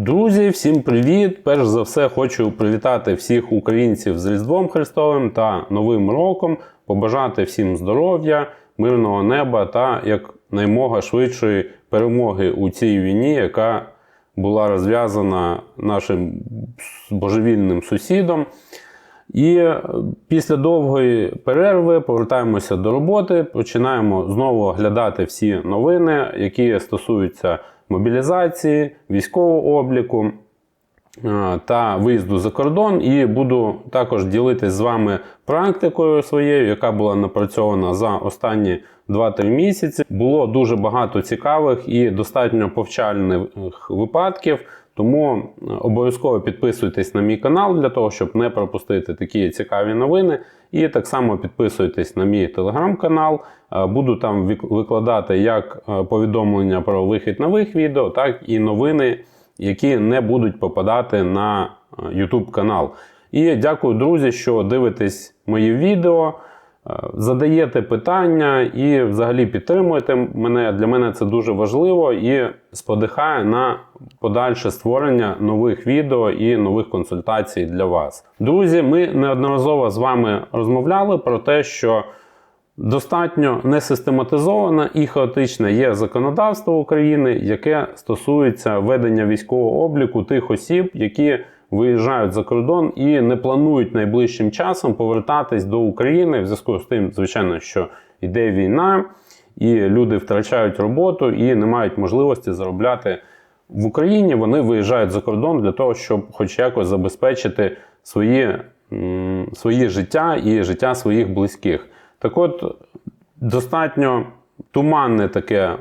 Друзі, всім привіт! Перш за все, хочу привітати всіх українців з Різдвом Христовим та Новим роком, побажати всім здоров'я, мирного неба та як наймога швидшої перемоги у цій війні, яка була розв'язана нашим божевільним сусідом. І е, після довгої перерви повертаємося до роботи, починаємо знову оглядати всі новини, які стосуються мобілізації, військового обліку е, та виїзду за кордон. І буду також ділитися з вами практикою своєю, яка була напрацьована за останні 2-3 місяці. Було дуже багато цікавих і достатньо повчальних випадків. Тому е, обов'язково підписуйтесь на мій канал для того, щоб не пропустити такі цікаві новини. І так само підписуйтесь на мій телеграм-канал. Е, Буду там викладати як е, повідомлення про вихід нових відео, так і новини, які не будуть попадати на YouTube канал. І дякую, друзі, що дивитесь мої відео. Е, Задаєте питання і взагалі підтримуєте мене. Для мене це дуже важливо і сподихає на подальше створення нових відео і нових консультацій для вас. Друзі, ми неодноразово з вами розмовляли про те, що достатньо несистематизоване і хаотичне є законодавство України, яке стосується ведення військового обліку тих осіб, які виїжджають за кордон і не планують найближчим часом повертатись до України в зв'язку з тим, звичайно, що йде війна, і люди втрачають роботу і не мають можливості заробляти в Україні. Вони виїжджають за кордон для того, щоб хоч якось забезпечити свої, м, своє життя і життя своїх близьких. Так от, достатньо туманне таке.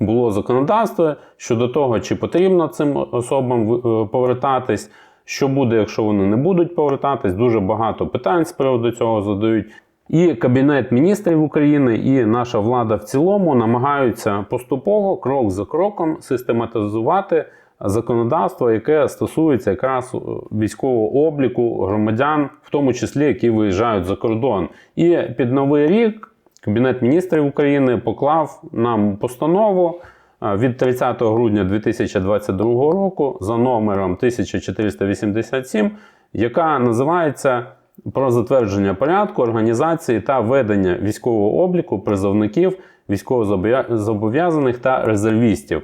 Було законодавство щодо того, чи потрібно цим особам е, повертатись, що буде, якщо вони не будуть повертатись. Дуже багато питань з приводу цього задають. І Кабінет міністрів України, і наша влада в цілому намагаються поступово, крок за кроком, систематизувати законодавство, яке стосується якраз е, військового обліку громадян, в тому числі які виїжджають за кордон. І під новий рік Кабінет міністрів України поклав нам постанову е, від 30 грудня 2022 року за номером 1487, яка називається про затвердження порядку організації та ведення військового обліку призовників, військовозобов'язаних та резервістів.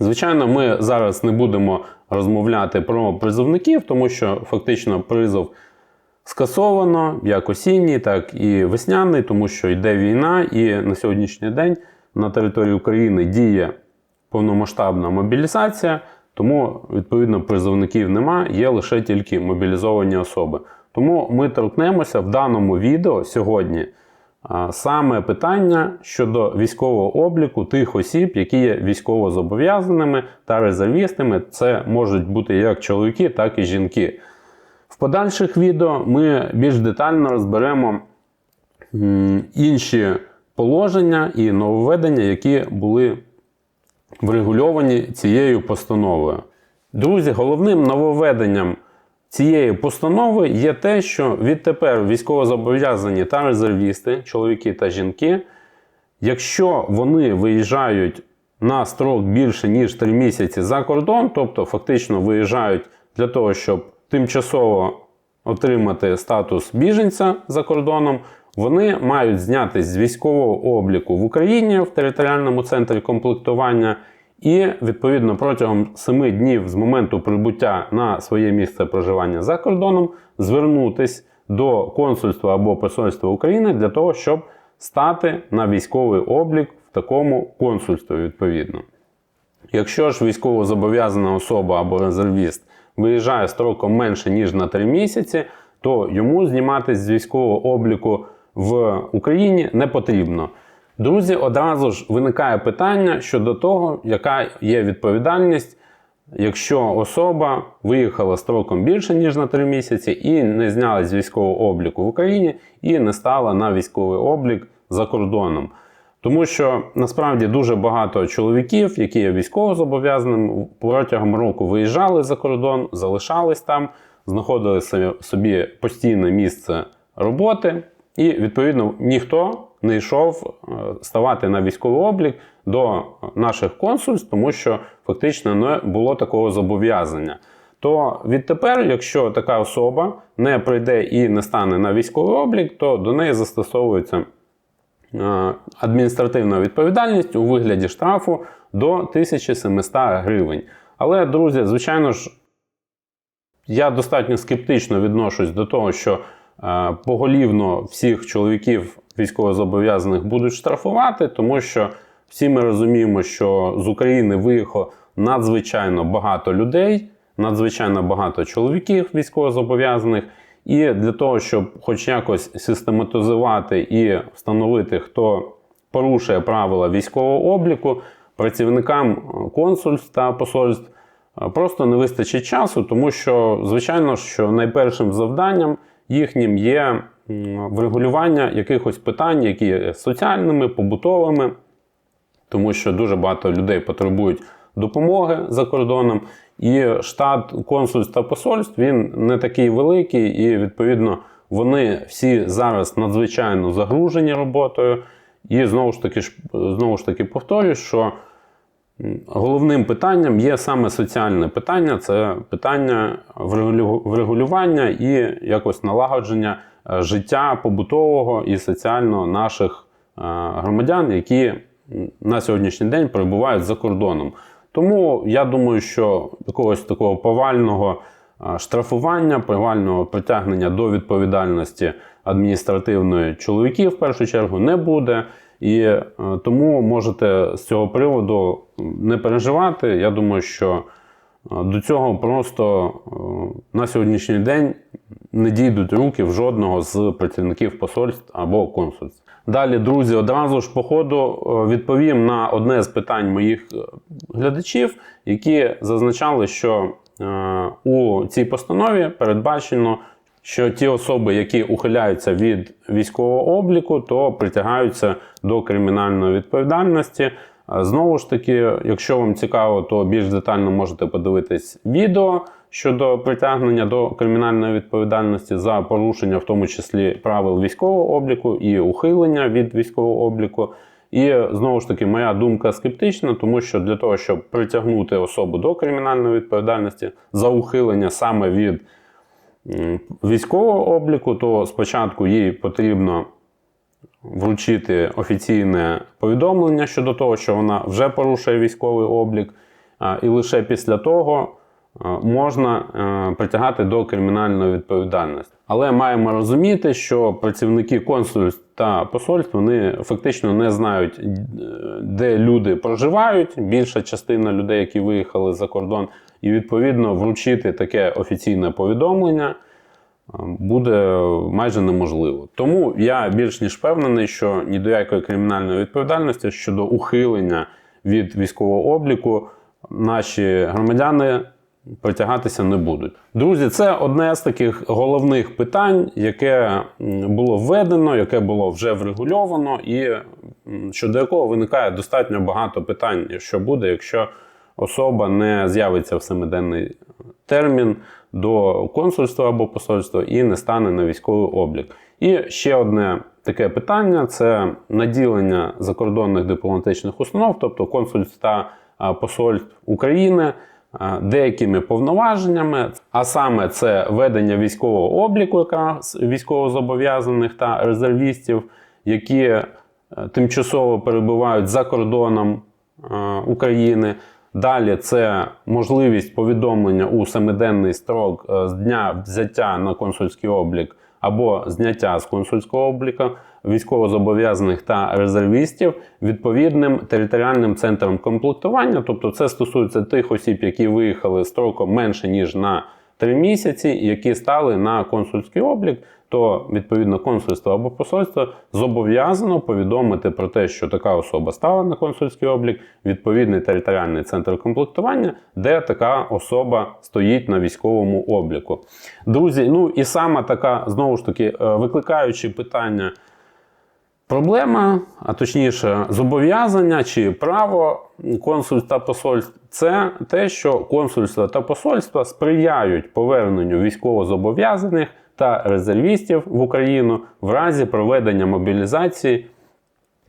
Звичайно, ми зараз не будемо розмовляти про призовників, тому що фактично призов скасовано як осінній, так і весняний, тому що йде війна, і на сьогоднішній день на території України діє повномасштабна мобілізація, тому відповідно призовників нема, є лише тільки мобілізовані особи. Тому ми торкнемося в даному відео сьогодні саме питання щодо військового обліку тих осіб, які є військовозобов'язаними та резервістами. Це можуть бути як чоловіки, так і жінки. В подальших відео ми більш детально розберемо інші положення і нововведення, які були врегульовані цією постановою. Друзі, головним нововведенням цієї постанови є те, що відтепер військовозобов'язані та резервісти, чоловіки та жінки, якщо вони виїжджають на строк більше ніж 3 місяці за кордон, тобто фактично виїжджають для того, щоб тимчасово отримати статус біженця за кордоном, вони мають знятись з військового обліку в Україні в територіальному центрі комплектування. І відповідно протягом 7 днів з моменту прибуття на своє місце проживання за кордоном звернутись до консульства або посольства України для того, щоб стати на військовий облік в такому консульстві відповідно. Якщо ж військовозобов'язана особа або резервіст виїжджає строком менше ніж на 3 місяці, то йому зніматись з військового обліку в Україні не потрібно. Друзі, одразу ж виникає питання щодо того, яка є відповідальність, якщо особа виїхала строком більше ніж на 3 місяці і не знялась з військового обліку в Україні і не стала на військовий облік за кордоном. Тому що насправді дуже багато чоловіків, які є військовозобов'язаними, протягом року виїжджали за кордон, залишались там, знаходили собі- постійне місце роботи, і відповідно ніхто не йшов е, ставати на військовий облік до наших консульств, тому що фактично не було такого зобов'язання. То відтепер, якщо така особа не прийде і не стане на військовий облік, то до неї застосовується адміністративна відповідальність у вигляді штрафу до 1700 гривень. Але, друзі, звичайно ж, я достатньо скептично відношусь до того, що е, поголівно всіх чоловіків військовозобов'язаних будуть штрафувати, тому що всі ми розуміємо, що з України виїхало надзвичайно багато людей, надзвичайно багато чоловіків військовозобов'язаних. І для того, щоб хоч якось систематизувати і встановити, хто порушує правила військового обліку, працівникам консульств та посольств е, просто не вистачить часу, тому що, звичайно, що найпершим завданням їхнім є врегулювання якихось питань, які є соціальними, побутовими, тому що дуже багато людей потребують допомоги за кордоном. І штат консульств та посольств він не такий великий, і відповідно вони всі зараз надзвичайно загружені роботою. І знову ж таки знову ж таки повторюю, що головним питанням є саме соціальне питання, це питання врегулювання і якось налагодження е, життя побутового і соціального наших е, громадян, які на сьогоднішній день перебувають за кордоном. Тому я думаю, що якогось такого повального штрафування, повального притягнення до відповідальності адміністративної чоловіків в першу чергу не буде. І е, тому можете з цього приводу не переживати. Я думаю, що до цього просто е, на сьогоднішній день не дійдуть руки в жодного з працівників посольств або консульств. Далі, друзі, одразу ж по ходу е, відповім на одне з питань моїх е, глядачів, які зазначали, що у цій постанові передбачено, що ті особи, які ухиляються від військового обліку, то притягаються до кримінальної відповідальності. Е, Знову ж таки, якщо вам цікаво, то більш детально можете подивитись відео щодо притягнення до кримінальної відповідальності за порушення, в тому числі правил військового обліку і ухилення від військового обліку. І знову ж таки, моя думка скептична, тому що для того, щоб притягнути особу до кримінальної відповідальності за ухилення саме від військового обліку, то спочатку їй потрібно вручити офіційне повідомлення щодо того, що вона вже порушує військовий облік, і лише після того можна е, притягати до кримінальної відповідальності. Але маємо розуміти, що працівники консульств та посольств вони фактично не знають, е, де люди проживають. Більша частина людей, які виїхали за кордон, і відповідно вручити таке офіційне повідомлення буде майже неможливо. Тому я більш ніж впевнений, що ні до якої кримінальної відповідальності щодо ухилення від військового обліку наші громадяни притягатися не будуть. Друзі, це одне з таких головних питань, яке було введено, яке було вже врегульовано, і щодо якого виникає достатньо багато питань, що буде, якщо особа не з'явиться в семиденний термін до консульства або посольства і не стане на військовий облік. І ще одне таке питання це наділення закордонних дипломатичних установ, тобто консульств та посольств України. Деякими повноваженнями, а саме це ведення військового обліку, якраз військовозобов'язаних та резервістів, які е, тимчасово перебувають за кордоном України. Далі це можливість повідомлення у семиденний строк е, з дня взяття на консульський облік або зняття з консульського обліку військовозобов'язаних та резервістів відповідним територіальним центром комплектування. Тобто, це стосується тих осіб, які виїхали строком менше ніж на 3 місяці, які стали на консульський облік. То відповідно консульство або посольство зобов'язано повідомити про те, що така особа стала на консульський облік, відповідний територіальний центр комплектування, де така особа стоїть на військовому обліку. Друзі, ну і саме така знову ж таки е, викликаючи питання. Проблема, а точніше, зобов'язання чи право консульств та посольств це те, що консульства та посольства сприяють поверненню військовозобов'язаних та резервістів в Україну в разі проведення мобілізації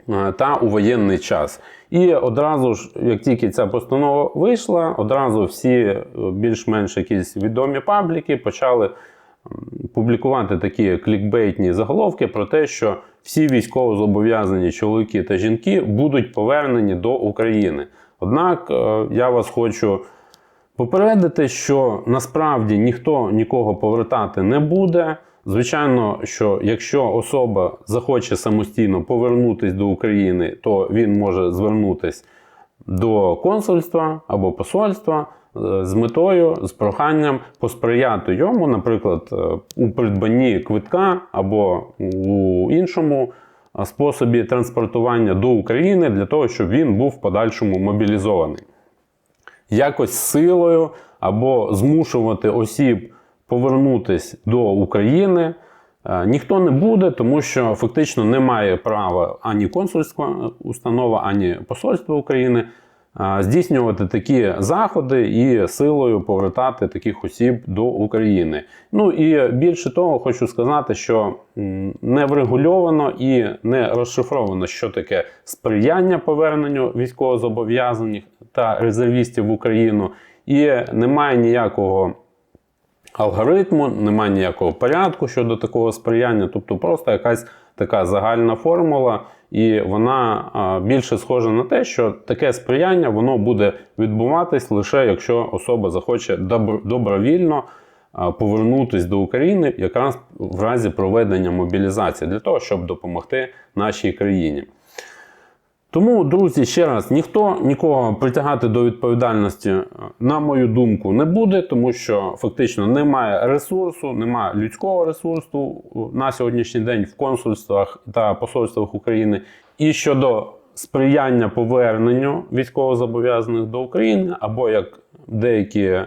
е, та у воєнний час. І одразу ж, як тільки ця постанова вийшла, одразу всі е, більш-менш якісь відомі пабліки почали публікувати такі клікбейтні заголовки про те, що всі військовозобов'язані чоловіки та жінки будуть повернені до України. Однак е, я вас хочу попередити, що насправді ніхто нікого повертати не буде. Звичайно, що якщо особа захоче самостійно повернутися до України, то він може звернутися до консульства або посольства е, з метою, з проханням посприяти йому, наприклад, е, у придбанні квитка або у іншому е, способі транспортування до України для того, щоб він був в подальшому мобілізований. Якось силою або змушувати осіб повернутися до України. Е, Ніхто не буде, тому що фактично немає права ані консульська установа, ані посольство України е, здійснювати такі заходи і силою повертати таких осіб до України. Ну і більше того, хочу сказати, що не врегульовано і не розшифровано, що таке сприяння поверненню військовозобов'язаних та резервістів в Україну, і немає ніякого алгоритму, немає ніякого порядку щодо такого сприяння, тобто просто якась така загальна формула, і вона більше схожа на те, що таке сприяння воно буде відбуватись лише якщо особа захоче добровільно повернутись до України якраз в разі проведення мобілізації для того, щоб допомогти нашій країні. Тому, друзі, ще раз, ніхто нікого притягати до відповідальності, е, на мою думку, не буде, тому що фактично немає ресурсу, немає людського ресурсу е, на сьогоднішній день в консульствах та посольствах України. І щодо сприяння поверненню військовозобов'язаних до України, або як деякі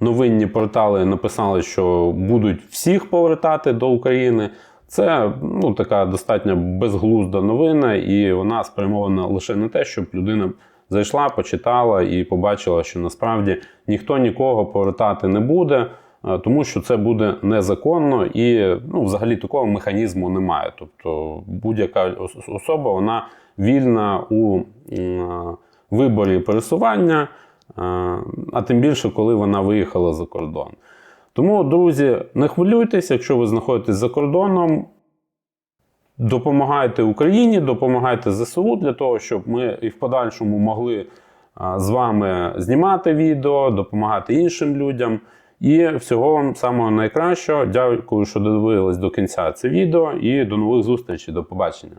новинні портали написали, що будуть всіх повертати до України. Це ну, така достатньо безглузда новина, і вона спрямована лише на те, щоб людина зайшла, почитала і побачила, що насправді ніхто нікого повертати не буде, е, тому що це буде незаконно і ну, взагалі такого механізму немає. Тобто будь-яка особа вона вільна у виборі пересування, е, а тим більше, коли вона виїхала за кордон. Тому, друзі, не хвилюйтесь, якщо ви знаходитесь за кордоном. Допомагайте Україні, допомагайте ЗСУ для того, щоб ми і в подальшому могли з вами знімати відео, допомагати іншим людям. І всього вам самого найкращого. Дякую, що додивились до кінця це відео, і до нових зустрічей. До побачення.